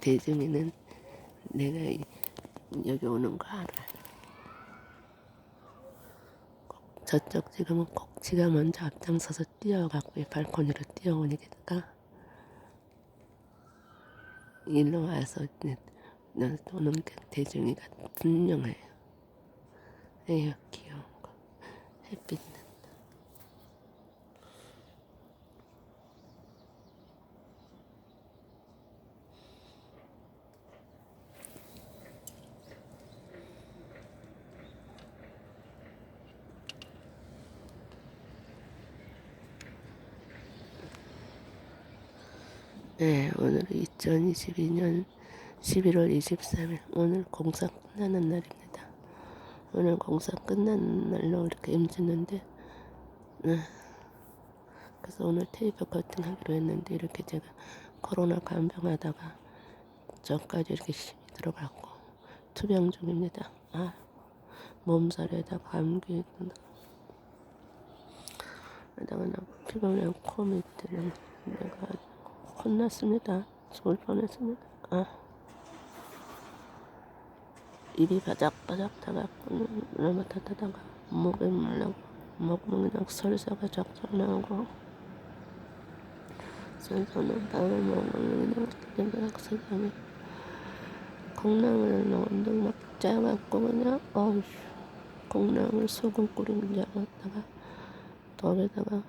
대중이는 내가 이- 여기 오는 거 알아. 꼭 저쪽 지금은 꼭 지가 먼저 앞장서서 뛰어갖고 이 발코니로 뛰어오니까 일로 와서 오는 게 대중이가 분명해요. 에휴 귀여운 거 햇빛 네, 오늘 2022년 11월 23일 오늘 공사 끝나는 날입니다. 오늘 공사 끝나는 날로 이렇게 임했는데 네. 그래서 오늘 테이프 커팅 하기로 했는데 이렇게 제가 코로나 간병하다가 저까지 이렇게 힘이 들어갔고 투병 중입니다. 아, 몸살에다 감기 에다가 나 피곤해 코 밑에는 내가 아주 혼났습니다. 죽을 뻔했습니다. 아. 입이 바닥바닥 타갖고 넘어타다가 목에 물라고 목문이 막 설사가 적적 나오고 설사는 밥을 먹으면 그냥 세상에 콩나물을 넣은데 막 짜갖고 그냥 어휴 콩나물 소금 끓인 줄 알았다가 거기다가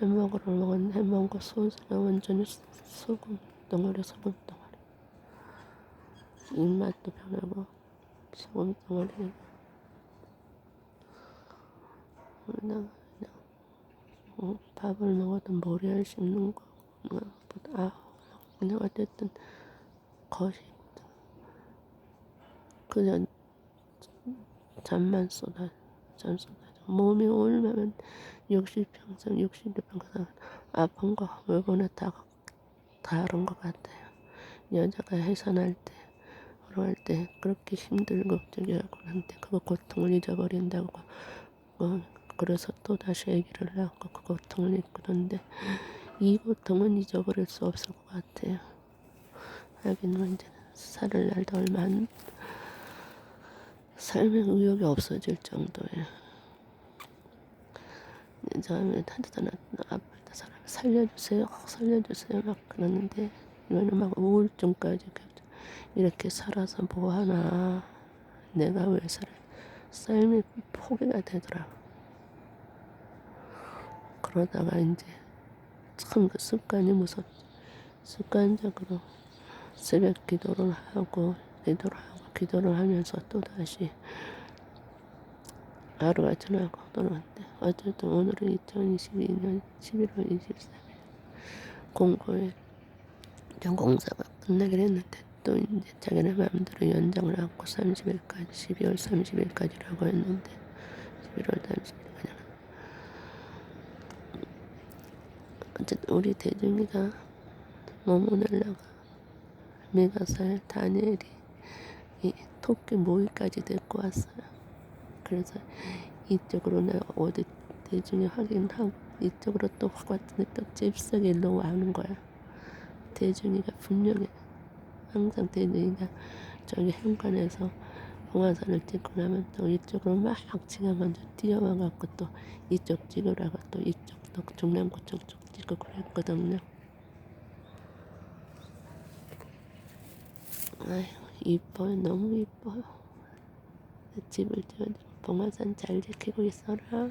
햄버거를 먹었는데 햄버거 소스가 완전히 소금 덩어리 소금 덩어리. 입맛도 변하고 소금 덩어리 그러다가 그냥 어, 밥을 먹어도 머리를 씹는 거 보다 아 그냥 어쨌든 거시 그냥 잠만 쏟아 잠 쏟아 몸이 얼마면 60평생 60평생 아픈 거 물건에 다 다른 것 같아요. 여자가 해산할 때 그럴 때 그렇게 힘들고 저기 하고 한데 그거 고통을 잊어버린다고 어, 그래서 또 다시 아기를 낳고 그 고통을 잊고는데 이 고통은 잊어버릴 수 없을 것 같아요. 하긴 문제는 살을 날도 얼마 안 삶의 의욕이 없어질 정도예요. 처음에 단테나 아프다 사람 살려주세요 살려주세요 막 그러는데 이거는 막 우울증까지 이렇게 살아서 뭐 하나. 내가 왜 살아 삶이 포기가 되더라고 그러다가 이제 참 그 습관이 무섭지. 습관적으로 새벽 기도를 하고 기도를 하고 기도를 하면서 또 다시 하루가 지나고 돌아왔는데 어쨌든 오늘은 2022년 11월 23일 공고에 공사가 끝나긴 했는데 또 이제 자기네 마음대로 연장을 하고 30일까지 12월 30일까지라고 했는데 11월 30일까지 어쨌든 우리 대중이가 모모넬라가 메가살 다니엘이 이 토끼 모이까지 데리고 왔어요. 그래서 이쪽으로 내가 어디 대중에 확인하고 이쪽으로 또 확 왔더니 또 잽싸게 일로 와는 거야. 대중이가 분명해. 항상 대중이가 저기 현관에서 봉화산을 찍고 나면 또 이쪽으로 막 지가 먼저 뛰어와갖고 또 이쪽 찍으라고 또 이쪽 또 중랑구청 쪽 찍고 그랬거든요. 아휴 이뻐요 너무 이뻐요 집을 지어주고 봉화산 잘 지키고 있어라